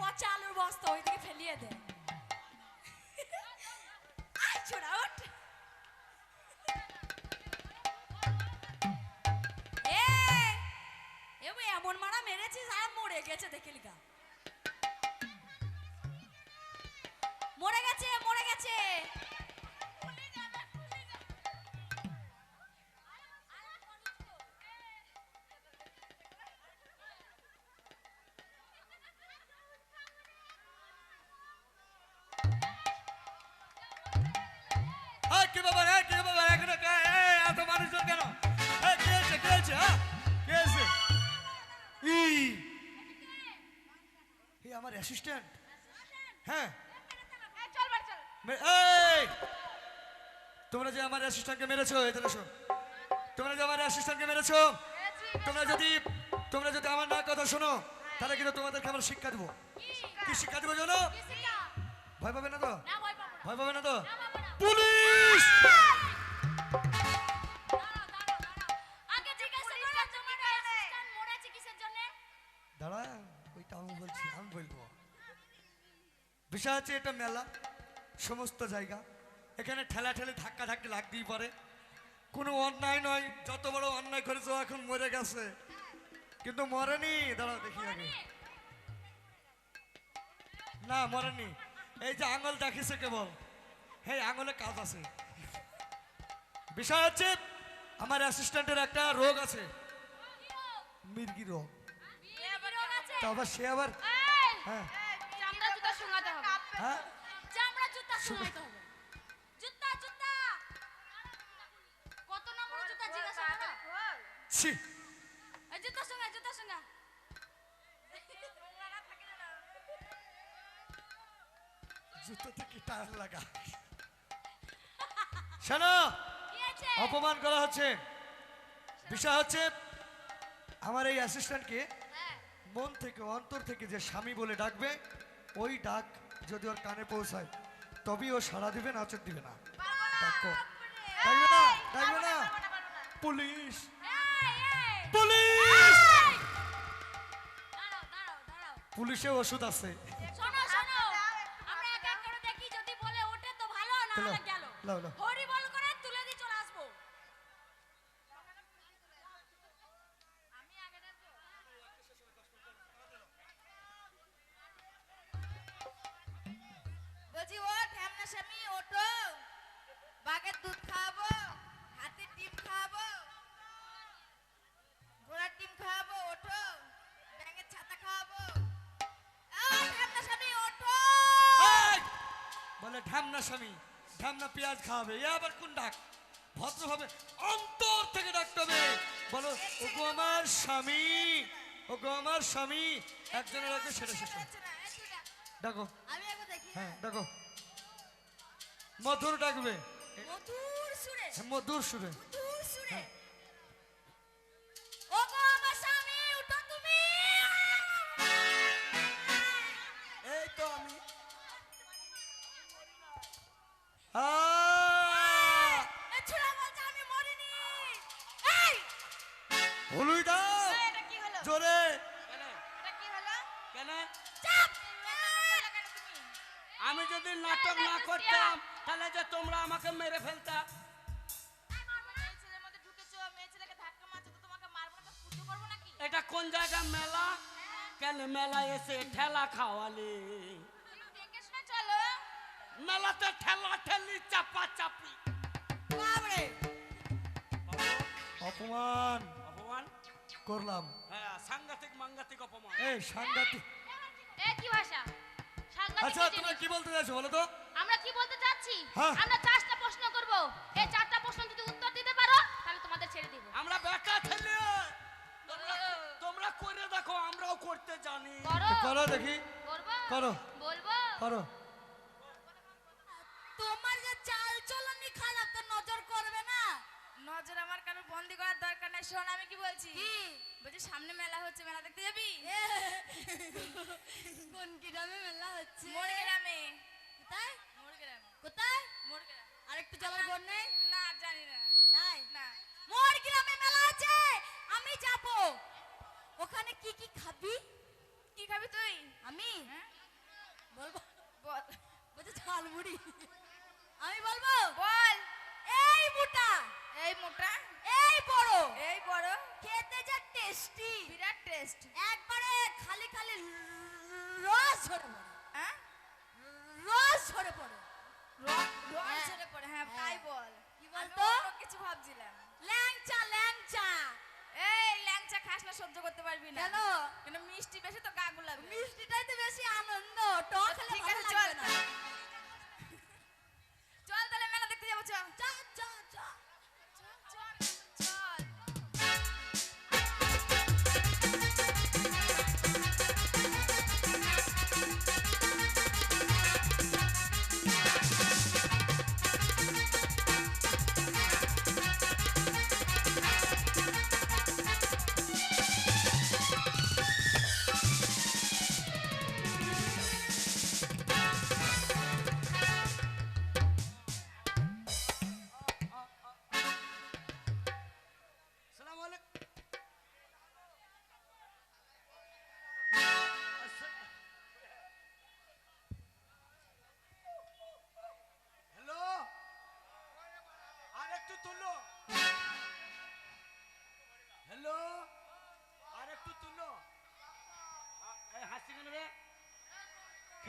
পচা আলুর বস্তা ওইদিকে ফেলিয়ে দে। এমন মারা মেরেছিস, আর মরে গেছে, দেখলি গা। মরে গেছে মরে গেছে। অ্যাসিস্ট্যান্ট হ্যাঁ এই! তোমরা যে আমার অ্যাসিস্ট্যান্টকে মেরেছো এখানে এসো তোমরা যে আমার অ্যাসিস্ট্যান্টকে মেরেছো তোমরা যদি তোমরা যদি আমার না কথা শোনো তাহলে কিন্তু তোমাদেরকে আমরা শিক্ষা দেবো। কি শিক্ষা? দেবো জানো? ভয় পাবে না তো? ভয় পাবো না। তো? পুলিশ! বিষয় হচ্ছে এটা মেলা সমস্ত জায়গা। এখানে ঠেলা ঠেলে ধাক্কা ধাক্কি লাগতেই পারে। কোনো অন্যায় নয় যত বড় অন্যায় করেছে এখন মরে গেছে। কিন্তু মরেনি দাঁড়াও দেখি আগে। না মরেনি। এই যে আঙুল দেখিছে কেবল হ্যাঁ আঙুলে কাজ আছে। বিষয় হচ্ছে আমার অ্যাসিস্ট্যান্টের একটা রোগ আছে। মির্গি রোগ। বিয়ে রোগ আছে? তা আবার সে আবার হ্যাঁ চামড়া জুতা শোনাতে হবে হ্যাঁ? চামড়া জুতা শোনাতে হবে। জুতা জুতা! কত নম্বর জুতা জিজ্ঞাসা করো ছি। জুতা সঙ্গে জুতা সঙ্গে জুতোতে কি টায়ার লাগা। শোনো অপমান করা হচ্ছে। বিষয় হচ্ছে আমার এই অ্যাসিস্ট্যান্টকে হ্যাঁ। মন থেকে অন্তর থেকে যে স্বামী বলে ডাকবে ওই ডাক যদি ওর কানে পৌঁছায় তবেই ও সাড়া দিবে দিবে না। ডাকো। ডাকবে না? ডাকবে না পুলিশ। পুলিশ! পুলিশে ওষুধ আছে। আমরা এক পেঁয়াজ খাওয়াবে এ আবার কোন ডাক? ভদ্রভাবে অন্তর থেকে ডাকতে হবে। বলো ওগো আমার স্বামী ওগো আমার স্বামী। একজনের ডাকবে সেটা শেষ ডাক। ডাকো। আমি একবার দেখি হ্যাঁ ডাকো। মধুর ডাকবে। মধুর সুরে। হ্যাঁ, মধুর সুরে। করতাম। তাহলে যে তোমরা আমাকে মেরে ফেলতা। মেয়ে ছেলের মধ্যে ঢুকেছো মেয়ে ছেলেকে ধাক্কা মারছো তো তোমাকে মারবো না তো পুজো করব নাকি? এটা কোন জায়গা? মেলা? কেন মেলা এসে ঠেলা খাওয়ালে? মেলাতে ঠেলা ঠেলি চাপা চাপি অপমান। অপমান? করলাম। হ্যাঁ সাংঘাতিক মাঙ্গাতিক অপমান। এই সাংঘাতিক। এ কি ভাষা? আচ্ছা তোমরা কি বলতে চাইছো বলো তো? আমরা কি বলতে চাচ্ছি? হ্যাঁ। আমরা চারটা প্রশ্ন করব। এই চারটা প্রশ্ন যদি উত্তর দিতে পারো তাহলে তোমাদের ছেড়ে দিব। আমরা বেটা ঠেলে তোমরা তোমরা করে দেখো আমরাও করতে জানি। করো। দেখি। করব। করো। বলব। করো। তোমার যে চাল চলনি খারাপ তো নজর করবে না। নজর আমার কারও বন্দি করার দরকার নাই। শোন আমি কি বলছি? কি? বলছি সামনে মেলা হচ্ছে মেলা দেখতে যাবি? কোন গ্রামে মেলা হচ্ছে? মোর গ্রামে গ্রামে কোথায়? আরেকটু চলার নেই? না জানি না। নাই? না। মোর গ্রামে মেলা আছে। আমি যাব। ওখানে কি কি খাবি? কি খাবি তুই? আমি? হ্যাঁ? বলব? বল। বলছে ঝালমুড়ি। আমি বলব? বল। এই মোটা। এই মোটা? এই বড়। এই বড়? খেতে যা টেস্টি বিরাট টেস্ট একবারে খালি খালি রস ঝরে পড়ে। হ্যাঁ? রস ঝরে পড়ে। হ্যাঁ। ঝরে পড়ে হ্যাঁ হ্যাঁ। তাই বল কি বলতো? কিছু ভাবছিলাম ল্যাংচা ল্যাংচা এই ল্যাংচা খাস না সহ্য করতে পারবি না কেন কিন্তু মিষ্টি বেশি তো গা গুলাবে মিষ্টিটাই তো বেশি আনন্দ টক খেলে ভালো লাগবে না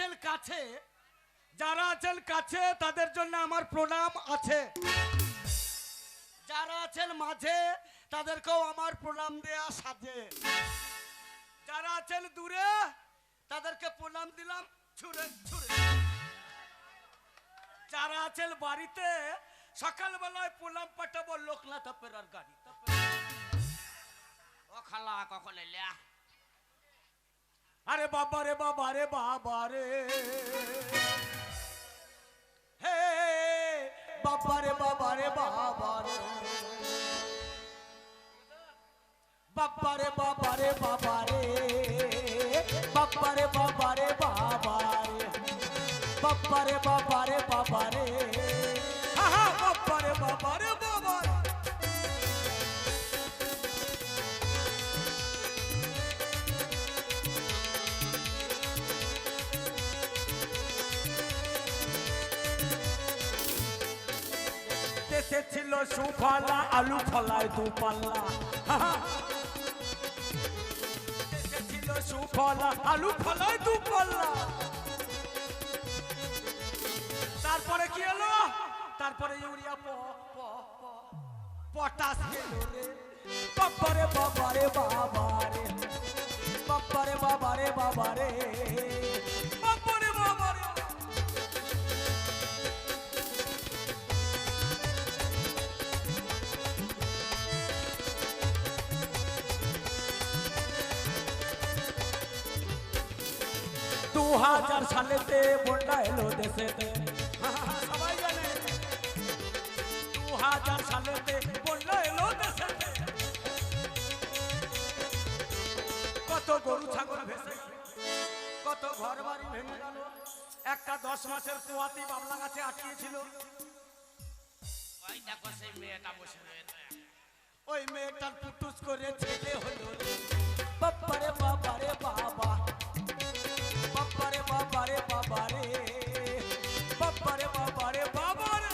আছেন কাছে, যারা আছেন কাছে, তাদের জন্য আমার প্রণাম আছে। যারা আছেন মাঝে, তাদেরকেও আমার প্রণাম দেয়া সাজে। যারা আছেন দূরে, তাদেরকে প্রণাম দিলাম ছুড়ে ছুড়ে। যারা আছেন বাড়িতে, সকালবেলায় প্রণাম পাঠাবো লোকনাথ পেরার গাড়ি। ও খালা, কখন এলে? আরে বাবা রে বাবা রে বাবা রে হে বাবা রে বাবা রে বাবা রে বাবা রে বাবা রে বাবা রে বাবা রে বাবা রে বাবা রে বাবা রে বাবা রে বাবা রে হা হা বাবা রে বাবা রে বাবা রে দেশে ছিল সুফলা, আলু ফলায় দু পাল্লা দেশে ছিল সুফলা, আলু ফলায় দু পাল্লা তারপরে কি এলো তারপরে ইউরিয়া প পটাশ এলো রে। বাবারে বাবারে বাবারে। বাবারে বাবারে বাবারে। হাজার সালেতে বন্যা এলো দেশেতে সবাই জানে দু হাজার সালেতে বন্যা এলো দেশেতে কত গরু ছাগল ভেসে কত ঘর বাড়ি ভেঙে গেল। একটা দশ মাসের পোয়াতি বাবলা গাছে আটকিয়েছিল। ওই দেখো সেই মেয়েটা বসে রয়েছে। ওই মেয়েটার পুটুস করে ছেলে হলো রে। বাবারে বাবারে বাবা। বাবা রে বাবা রে বাবা রে বাবা রে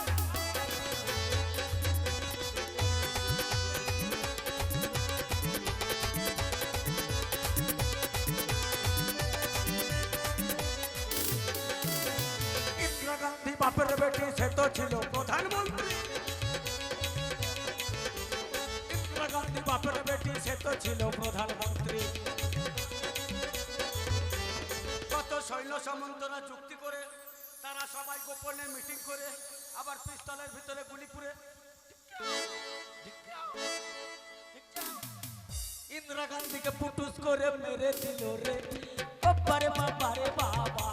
বাপের বেটি, সে তো ছিল প্রধানমন্ত্রী। ইন্দিরা গান্ধী বাপের বেটি, সে তো ছিল প্রধানমন্ত্রী। কত সামন্তরা চুক্তি করে, তারা সবাই গোপনে মিটিং করে, আবার পিস্তলের ভিতরে গুলি পুরে। ইন্দিরা গান্ধীকে পুটুস করে মেরে দিল রে বাবা।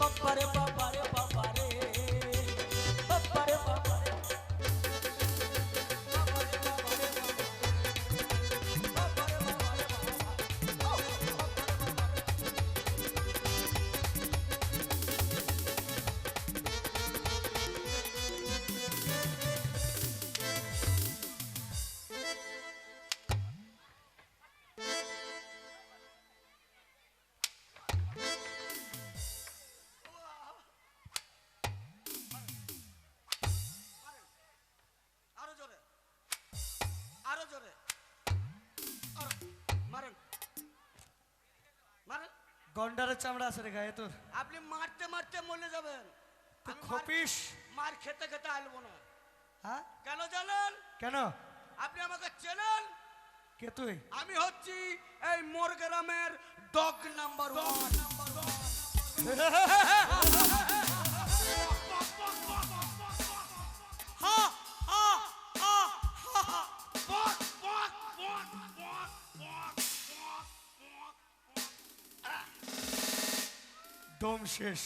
বাবারে গন্ডারের চামড়া আছে রে গায়ে তোর। আপনি মারতে মারতে মরে যাবেন। খপিস। মার খেতে খেতে আসব না। হ্যাঁ? কেন জানেন? কেন? আপনি আমাকে চেনেন? কে তুই? আমি হচ্ছি এই মোর গ্রামের ডগ নাম্বার ওয়ান দম শেষ।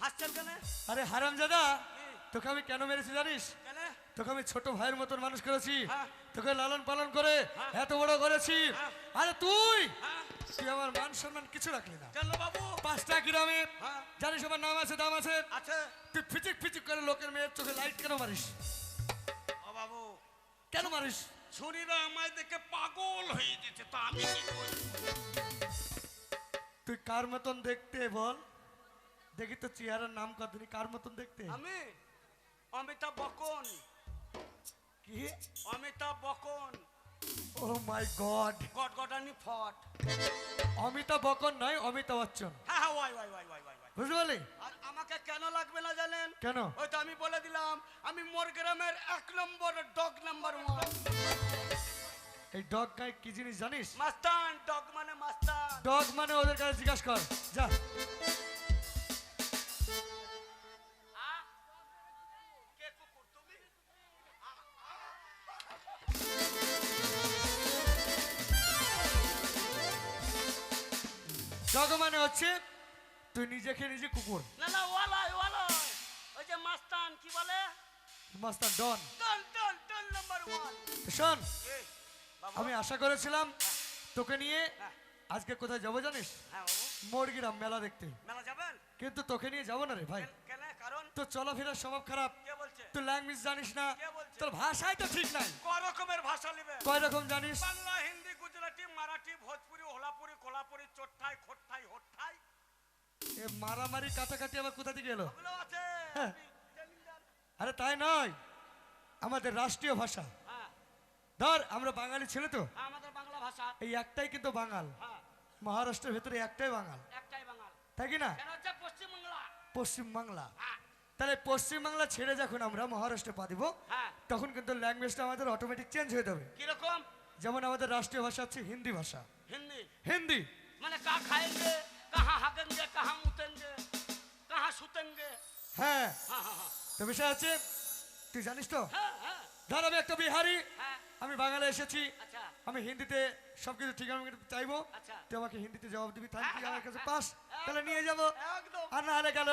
হাসছেন কেন? আরে হারাম দাদা তোকে আমি কেন মেরেছি জানিস? তোকে আমি ছোট ভাইয়ের মতন মানুষ করেছি। হ্যাঁ। তোকে লালন পালন করে হ্যাঁ। এত বড় করেছি। আরে তুই? হ্যাঁ। তুই আমার মান সম্মান কিছু রাখলি না। বাবু? পাঁচটা গ্রামে। হ্যাঁ। জানিস আমার নাম আছে দাম আছে? তুই ফিচিক ফিচিক করে লোকের মেয়ের চোখে লাইট কেন মারিস? ও বাবু। কেন মারিস? ছুরিরা আমায় দেখে পাগল হয়ে যেতে তো আমি কি তুই কার মতন দেখতে বল? দেখি তো চেহারার নাম কত কার মতন দেখতে? আমি? অমিতাভ বচ্চন। কি? Amitabh Bachchan. Oh my god. God গটানি ফট। অমিতাভ বচ্চন নয় অমিতাভ বচ্চন। হ্যাঁ হ্যাঁ why why why why why why. বুঝতে পারলি? আর আমাকে কেন লাগবে না জানেন? কেন? ওই তো আমি বলে দিলাম আমি মোর গ্রামের এক নম্বর ডগ নাম্বার ওয়ান এই ডগ গায়ে কি জিনিস জানিস? মাস্তান ডগ মানে মাস্তান। ডগ মানে ওদের কাছে জিজ্ঞাসা কর। যা। ডগ মানে হচ্ছে তুই নিজেকে নিজে কুকুর। না না ওয়ালাই ওয়ালাই। ওই যে মাস্তান কি বলে? Master don. Doll doll doll number one শোন। আমি আশা করেছিলাম তোকে নিয়ে হ্যাঁ। আজকে কোথায় যাব জানিস? হ্যাঁ মোরগিরাম মেলা দেখতে। মেলা যাবেন? কিন্তু তোকে নিয়ে যাব না রে ভাই। কারণ? তোর চলাফেরার স্বভাব খারাপ। তুই ল্যাঙ্গুয়েজ জানিস না। তোর ভাষাই তো ঠিক নাই। ক রকমের ভাষা নেবে? কয় রকম জানিস? বাংলা হিন্দি গুজরাটি মারাঠি ভোজপুরি হোলাপুরি কোলাপুরি চোট্টাই খোট্টাই হোট্টাই এ মারামারি কাটাকাটি আবার কোথা থেকে এলো? হ্যাঁ। আরে তাই নয়। আমাদের রাষ্ট্রীয় ভাষা। ধর আমরা বাঙালি ছেলে তো। হ্যাঁ, আমাদের বাংলা ভাষা। এই একটাই কিন্তু বাঙাল। হ্যাঁ। মহারাষ্ট্রের ভেতরে একটাই বাঙাল। একটাই বাঙাল। তাই কি না? পশ্চিমবাংলা। পশ্চিমবাংলা। হ্যাঁ। তাহলে পশ্চিমবাংলা ছেড়ে যখন আমরা মহারাষ্ট্রে পা দিব তখন কিন্তু ল্যাঙ্গুয়েজটা আমাদের অটোমেটিক চেঞ্জ হয়ে যাবে। কীরকম? যেমন আমাদের রাষ্ট্রীয় ভাষা হচ্ছে হিন্দি ভাষা। হিন্দি? হিন্দি। মানে কা খায়েঙ্গে কাহা হাগেঙ্গে কাহা মুতেঙ্গে কাহা সুতেঙ্গে। হ্যাঁ। তো বিষয় আছে তুই জানিস তো? হ্যাঁ হ্যাঁ। ধর আমি একটা বিহারি হ্যাঁ আমি বাঙালি এসেছি আচ্ছা আমি হিন্দিতে সবকিছু ঠিক আমি চাইব আচ্ছা তুই আমাকে হিন্দিতে জবাব দিবি তাহলে হ্যাঁ, আমার কাছে হ্যাঁ, পাস হ্যাঁ, তাহলে নিয়ে যাব আর না হলে গেল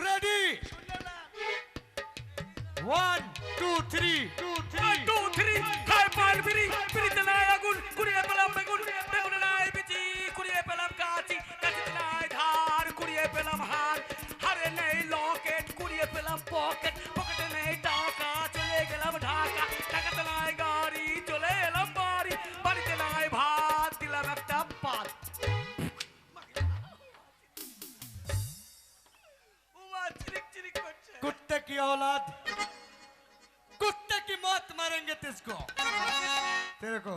ready one two three two three two three খাই পাল বিড়ি বিড়িতে নাই আগুন কুড়িয়ে পেলাম বেগুন औलाद। कुत्ते की मौत मारेंगे तुझको तेरे को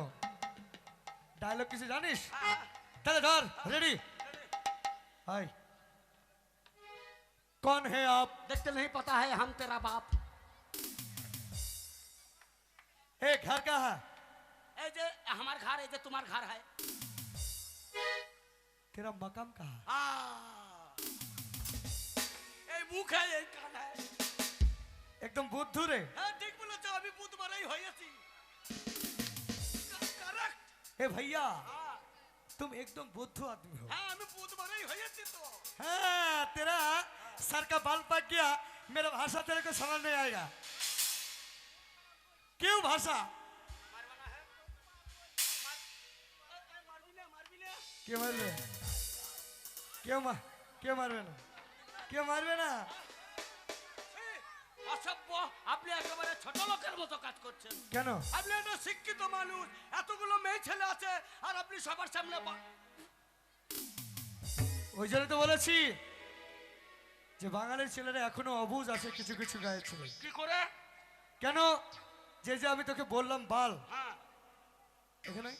डायलॉग किसी जानिश? चले डर रेडी हाय। कौन है आप? देखते नहीं पता है हम तेरा बाप। ए घर का है। ए जे हमारे घर है जे तुम्हारे घर है। तेरा मकाम कहा है? ए मुख है ये कान है। एकदम बुद्धू रे হ্যাঁ ঠিক বলেছ আমি বুধবারই হয়েছি কারেক্ট ए भैया तुम एकदम बुद्धू आदमी हो হ্যাঁ আমি বুধবারই হয়েছি তো हाँ तेरा सर का बाल पक गया मेरा भाषा तेरे को समझ नहीं आएगा क्यों भाषा মারবি না মারবি না क्यों मारबे क्यों मार क्यों मारबे ना क्यों मारबे ना এই, অসভ্য। আপনি একেবারে ছোট লোকের মতো কাজ করছেন। কেন? আপনি একটা শিক্ষিত মানুষ। এতগুলো মেয়ে ছেলে আছে আর আপনি সবার সামনে ওই জন্য তো বলেছি যে বাঙালির ছেলেরা এখনও অবুজ আছে কিছু কিছু গায়ের ছেলে। কি করে? কেন? যে যে আমি তোকে বললাম বাল। হ্যাঁ। এখানে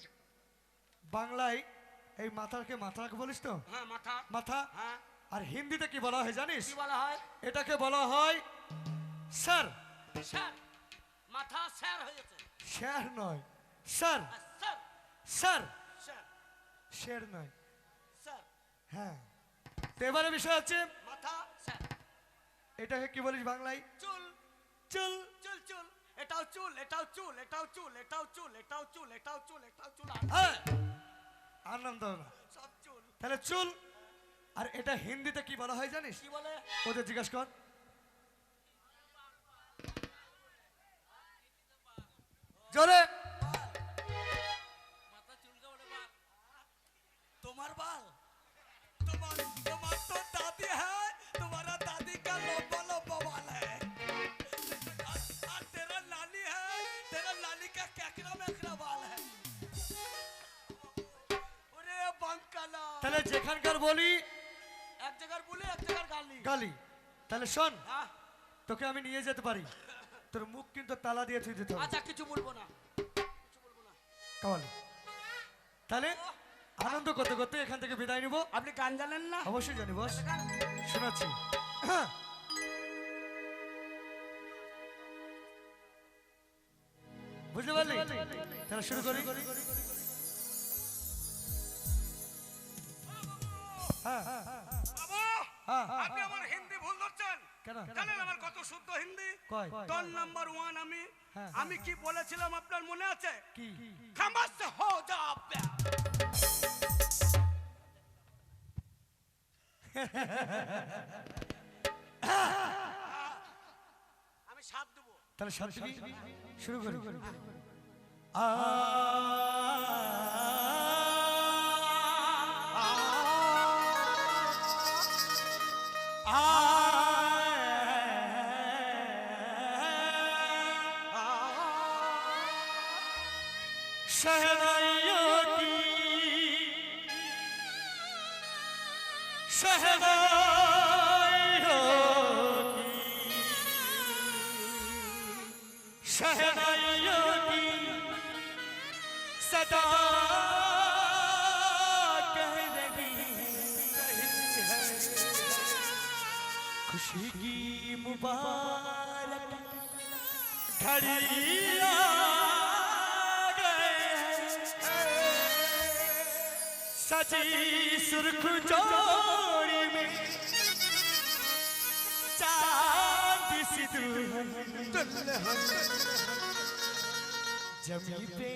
বাংলায় এই মাথাকে মাথাকে বলিস তো? হ্যাঁ মাথা। মাথা? হ্যাঁ। আর হিন্দিতে কি বলা হয় জানিস? বলা হয়? এটাকে বলা হয় স্যার। স্যার মাথা স্যার হয়েছে। স্যার নয়। স্যার। স্যার। স্যার। স্যার। নয়। স্যার। হ্যাঁ। তো এবারে বিষয় হচ্ছে মাথা স্যার। এটাকে কি বলিস বাংলায়? চুল। চল। চুল চুল। এটাও চুল এটাও চুল এটাও চুল এটাও চুল এটাও চুল এটাও চুল এটাও চুল হ্যাঁ না। সব চুল। তাহলে চুল আর এটা হিন্দিতে কি বলা হয় জানিস? কি বলে? ওদের জিজ্ঞাসা কর। শোন। হ্যাঁ? তোকে আমি নিয়ে যেতে পারি। তোর মুখ কিন্তু তালা দিয়ে থুই দিতে আচ্ছা কিছু বলব না। তাহলে আনন্দ করতে করতে এখান থেকে বিদায় নিব। আপনি গান জানেন না? অবশ্যই জানি বস। শোনাচ্ছি। হ্যাঁ। বুঝতে পারলি। তাহলে শুরু করি। হ্যাঁ। হ্যাঁ, বাবা হ্যাঁ, হ্যাঁ, জানেন আমার কত শুদ্ধ হিন্দি? টন নাম্বার ওয়ান আমি। হ্যাঁ। আমি কি বলেছিলাম আপনার মনে আছে? কি? খামাস হো যাবে আমি সাপ দেবো। তাহলে থেকে শুরু করি। আ शहनाइयों की। शहनाइयों की। की। सदा खुशी की मुबारक। घड़ी सजी सुर्ख जोड़ी में चांद सी दुल्हन जमी पे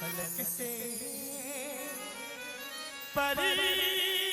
पलक से परिया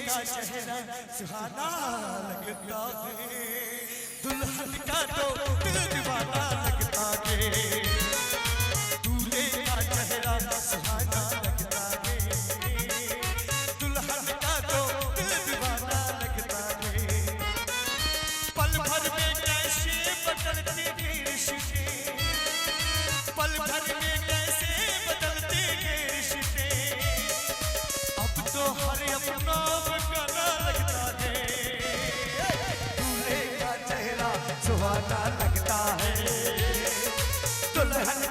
का चेहरा सुहाना लगता है दुल्हन का तो दिल दीवाना लगता है। the hand.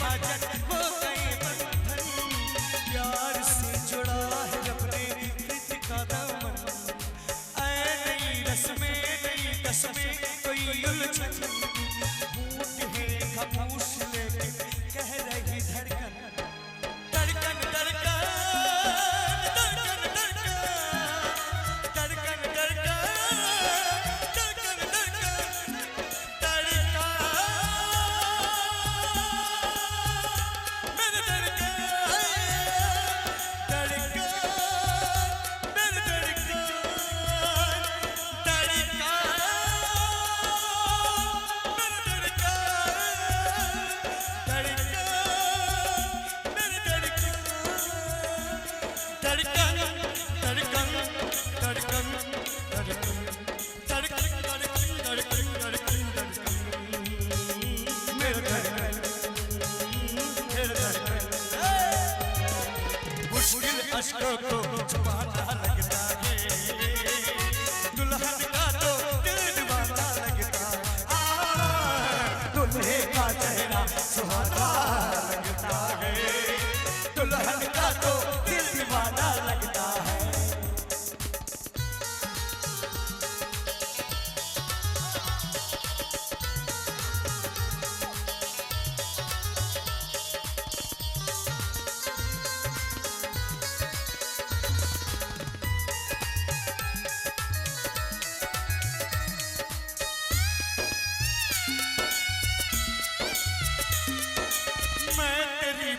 budget.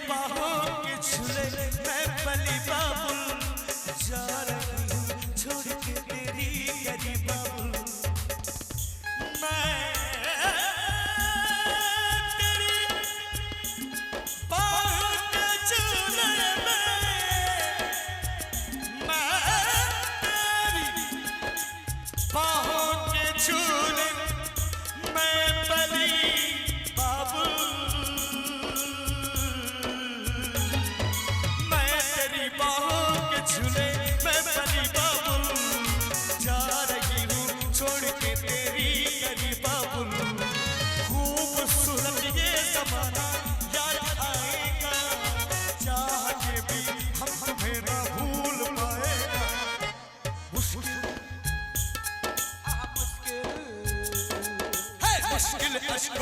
बाबा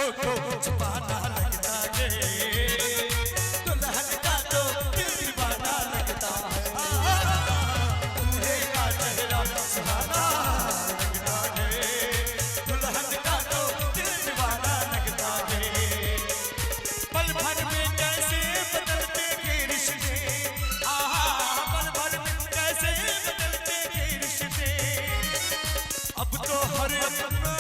होठों तो को लगता है दुल्हन का तो दिल दीवाना लगता लगता दुल्हन का तो दिल दीवाना लगता है। पल में कैसे बदलते ये रिश्ते? में कैसे बदलते ये अब तो हर अपना